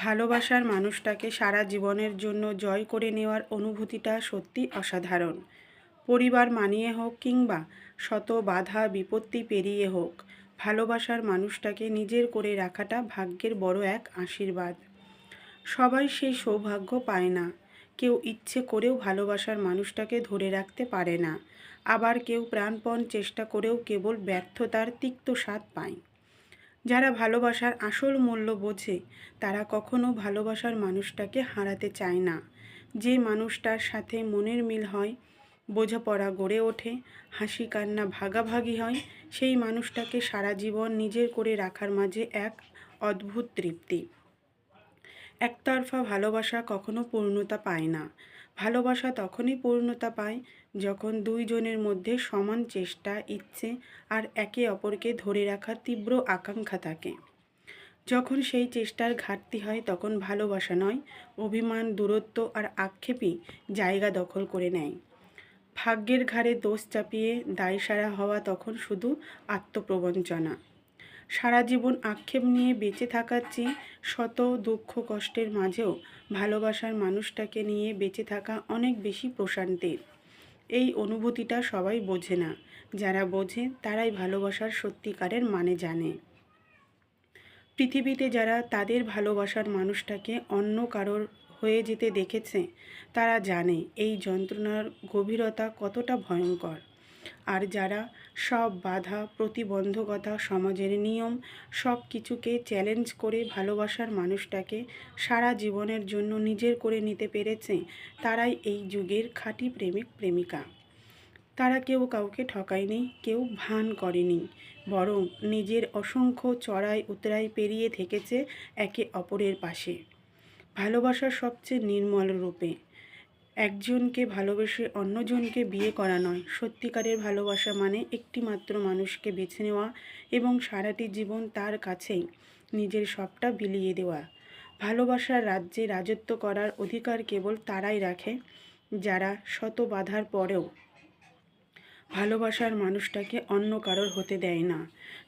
ভালোবাসার মানুষটাকে সারা জীবনের জন্য জয় করে নেওয়ার অনুভূতিটা সত্যি অসাধারণ। পরিবার মানিয়ে হোক কিংবা শত বাধা, বিপত্তি পেরিয়ে হোক, ভালোবাসার মানুষটাকে নিজের করে রাখাটা ভাগ্যের বড় এক আশীর্বাদ। সবাই সেই সৌভাগ্য পায় না। কেউ ইচ্ছে করেও ভালোবাসার মানুষটাকে ধরে রাখতে পারে না। আবার কেউ প্রাণপণ চেষ্টা করেও কেবল ব্যর্থতার তিক্ত স্বাদ পায়। যারা ভালোবাসার আসল মূল্য বোঝে, তারা কখনো ভালোবাসার মানুষটাকে হারাতে চায় না। যে মানুষটার সাথে মনের মিল হয়, বোঝাপড়া গড়ে ওঠে, হাসি কান্না ভাগাভাগি হয়, সেই মানুষটাকে সারা জীবন নিজের করে রাখার মাঝে এক অদ্ভুত তৃপ্তি। একতরফা ভালোবাসা কখনো পূর্ণতা পায় না। ভালোবাসা তখনই পূর্ণতা পায় যখন দুইজনের মধ্যে সমান চেষ্টা, ইচ্ছে আর একে অপরকে ধরে রাখার তীব্র আকাঙ্ক্ষা থাকে। যখন সেই চেষ্টার ঘাটতি হয় তখন ভালোবাসা নয়, অভিমান, দূরত্ব আর আক্ষেপই জায়গা দখল করে নেয়। ভাগ্যের ঘাড়ে দোষ চাপিয়ে দায়সারা হওয়া তখন শুধু আত্মপ্রবঞ্চনা। সারা জীবন আক্ষেপ নিয়ে বেঁচে থাকার চেয়ে শত দুঃখ কষ্টের মাঝেও ভালোবাসার মানুষটাকে নিয়ে বেঁচে থাকা অনেক বেশি প্রশান্তির। এই অনুভূতিটা সবাই বোঝে না। যারা বোঝে, তারাই ভালোবাসার সত্যিকারের মানে জানে। পৃথিবীতে যারা তাদের ভালোবাসার মানুষটাকে অন্য কারোর হয়ে যেতে দেখেছে, তারা জানে এই যন্ত্রণার গভীরতা কতটা ভয়ঙ্কর। আর যারা সব বাধা, প্রতিবন্ধকতা, সমাজের নিয়ম সব কিছুকে চ্যালেঞ্জ করে ভালোবাসার মানুষটাকে সারা জীবনের জন্য নিজের করে নিতে পেরেছে, তারাই এই যুগের খাঁটি প্রেমিক, প্রেমিকা। তারা কেউ কাউকে ঠকায়নি, কেউ ভান করেনি, বরং নিজের অসংখ্য চড়াই উতরাই পেরিয়ে থেকেছে একে অপরের পাশে। ভালোবাসার সবচেয়ে নির্মল রূপে একজনকে ভালোবেসে অন্যজনকে বিয়ে করা নয়। সত্যিকারের ভালোবাসা মানে একটি মাত্র মানুষকে বেছে নেওয়া এবং সারাটি জীবন তার কাছেই নিজের সবটা বিলিয়ে দেওয়া। ভালোবাসার রাজ্যে রাজত্ব করার অধিকার কেবল তারাই রাখে, যারা শত বাধার পরেও ভালোবাসার মানুষটাকে অন্য কারোর হতে দেয় না।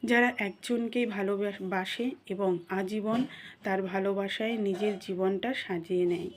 যারা একজনকেই ভালোবাসে এবং আজীবন তার ভালোবাসায় নিজের জীবনটা সাজিয়ে নেয়।